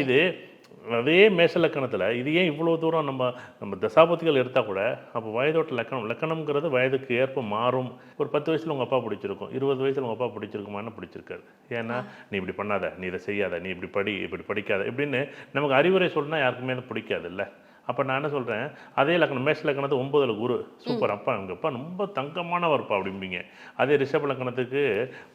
இது அதே மேஷ லக்கணத்தில் இது ஏன் இவ்வளோ தூரம் நம்ம நம்ம தசாபதிகள் எடுத்தால் கூட அப்போ வயதோட்ட லக்கணம் லக்கணம்ங்கிறது வயதுக்கு ஏற்ப மாறும். ஒரு பத்து வயசில் உங்கள் அப்பா பிடிச்சிருக்கும் இருபது வயசில் உங்கள் அப்பா பிடிச்சிருக்குமான்னு பிடிச்சிருக்காது ஏன்னா நீ இப்படி பண்ணாத நீ இதை செய்யாத நீ இப்படி படி இப்படி படிக்காத இப்படின்னு நமக்கு அறிவுரை சொல்லினா யாருக்குமே அது பிடிக்காது இல்லை அப்போ நான் என்ன சொல்கிறேன் அதே லக்கணம் மேஷ லக்கணத்து ஒன்பதுல குரு. சூப்பர். அப்பா எங்கள் அப்பா ரொம்ப தங்கமானவர்ப்பா அப்படிம்பீங்க. அதே ரிஷப லக்கணத்துக்கு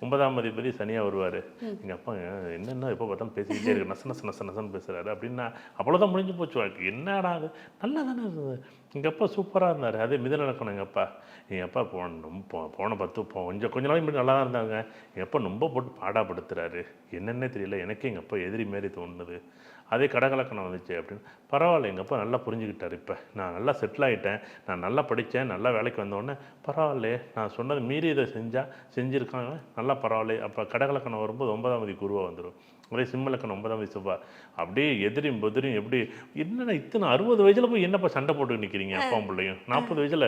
ஒன்பதாம் அதிபதி சனியாக வருவார். எங்கள் அப்பா என்னென்ன எப்போ பார்த்தாலும் பேசிக்கிட்டே இருக்கு நச நச நச நசன்னு பேசுகிறாரு அப்படின்னா அவ்வளோதான் முடிஞ்சு போச்சு வாழ்க்கை. என்னடா அது நல்லா தானே இருந்தது. எங்கள் அப்பா சூப்பராக இருந்தார். அதே மிதன லக்கணம் எங்கள் அப்பா. எங்கள் அப்பா போன ரொம்ப போன பத்து போ கொஞ்சம் கொஞ்ச நாளைக்கு முன்னாடி நல்லா தான் இருந்தாங்க. எங்கள் அப்பா ரொம்ப போட்டு பாடாப்படுத்துறாரு. என்னன்னே தெரியல. எனக்கே எங்கள் அப்பா எதிரி மாரி தோணுது. அதே கடகலக்கணம் வந்துச்சு அப்படின்னு பரவாயில்ல. எங்கள் அப்பா நல்லா புரிஞ்சுக்கிட்டார். இப்போ நான் நல்லா செட்டில் ஆகிட்டேன் நான் நல்லா படித்தேன் நல்லா வேலைக்கு வந்தோடனே பரவாயில்லையே நான் சொன்னது மீறி இதை செஞ்சால் செஞ்சுருக்காங்க. நல்லா பரவாயில்ல அப்போ கடகலக்கணம் வரும்போது ஒன்பதாம் தேதி குருவாக வந்துடும் அதே சிம்மலக்கணம் ஒன்பதாம் வயசு செவ்வாய். அப்படியே எதிரியும் புதிரியும் எப்படி என்னடா இத்தனை அறுபது வயசில் போய் என்னப்பா சண்டை போட்டு நிற்கிறீங்க அப்பா பிள்ளையும்? நாற்பது வயசில்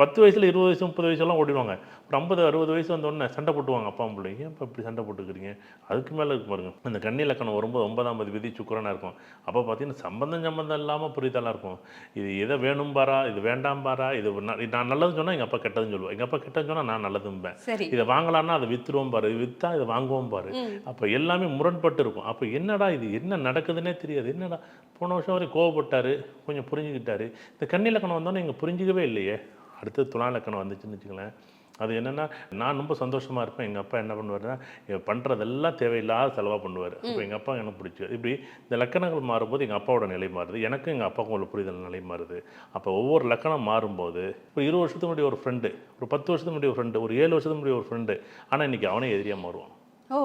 பத்து வயசில் இருபது வயசு முப்பது வயசுலாம் ஓடிடுவாங்க. ஒரு ஐம்பது அறுபது வயசு வந்தோடனே சண்டை போட்டுவாங்க அப்பா பிள்ளைங்க ஏன் இப்போ இப்படி சண்டை போட்டுக்கிறீங்க? அதுக்கு மேலே இருக்கு பாருங்க. அந்த கன்னி லக்கணம் வரும்போது ஒன்பதாம் விதி சுக்கரனாக இருக்கும். அப்போ பார்த்தீங்கன்னா சம்பந்தம் சம்பந்தம் இல்லாமல் புரிதலாக இருக்கும். இது எதை வேணும் பாரா இது வேண்டாம் பாரா இது நான் நல்லதுன்னு சொன்னால் எங்கள் அப்பா கெட்டதுன்னு சொல்லுவேன் எங்கள் அப்பா கெட்டதுன்னு சொன்னால் நான் நல்லதும்பேன். இதை வாங்கலாம்னா அதை வித்துருவோம் பாரு. விற்றா இதை வாங்குவோம் பாரு. அப்போ எல்லாமே முரண்பட்டு இருக்கும். அப்போ என்னடா இது? என்ன நடக்குதுன்னே தெரியாது. என்னடா? போன வருஷம் வரை கோவப்பட்டார் கொஞ்சம் புரிஞ்சுக்கிட்டாரு. இந்த கண்ணிலக்கணம் வந்தோன்னே இங்கே புரிஞ்சிக்கவே இல்லையே. அடுத்து துணா லக்கணம் வந்துச்சுன்னு வச்சுங்களேன் அது என்னென்னா நான் ரொம்ப சந்தோஷமாக இருப்பேன். எங்கள் அப்பா என்ன பண்ணுவாருன்னா பண்ணுறதெல்லாம் தேவையில்லாத செலவாக பண்ணுவார். அப்போ எங்கள் அப்பா எனக்கு பிடிச்சி இப்படி இந்த லக்கணங்கள் மாறும்போது எங்கள் அப்பாவோட நிலை மாறுது. எனக்கும் எங்கள் அப்பாவுக்கும் உள்ள புரிதல் நிலை மாறுது. அப்போ ஒவ்வொரு லக்கணம் மாறும்போது இப்போ இருபது வருஷத்துக்கு ஒரு ஃப்ரெண்டு ஒரு பத்து வருஷத்துக்கு ஒரு ஃப்ரெண்டு ஒரு ஏழு வருஷத்துக்கு ஒரு ஃப்ரெண்டு ஆனால் இன்றைக்கி அவனே எதிரியாக மாறுவான். ஓ.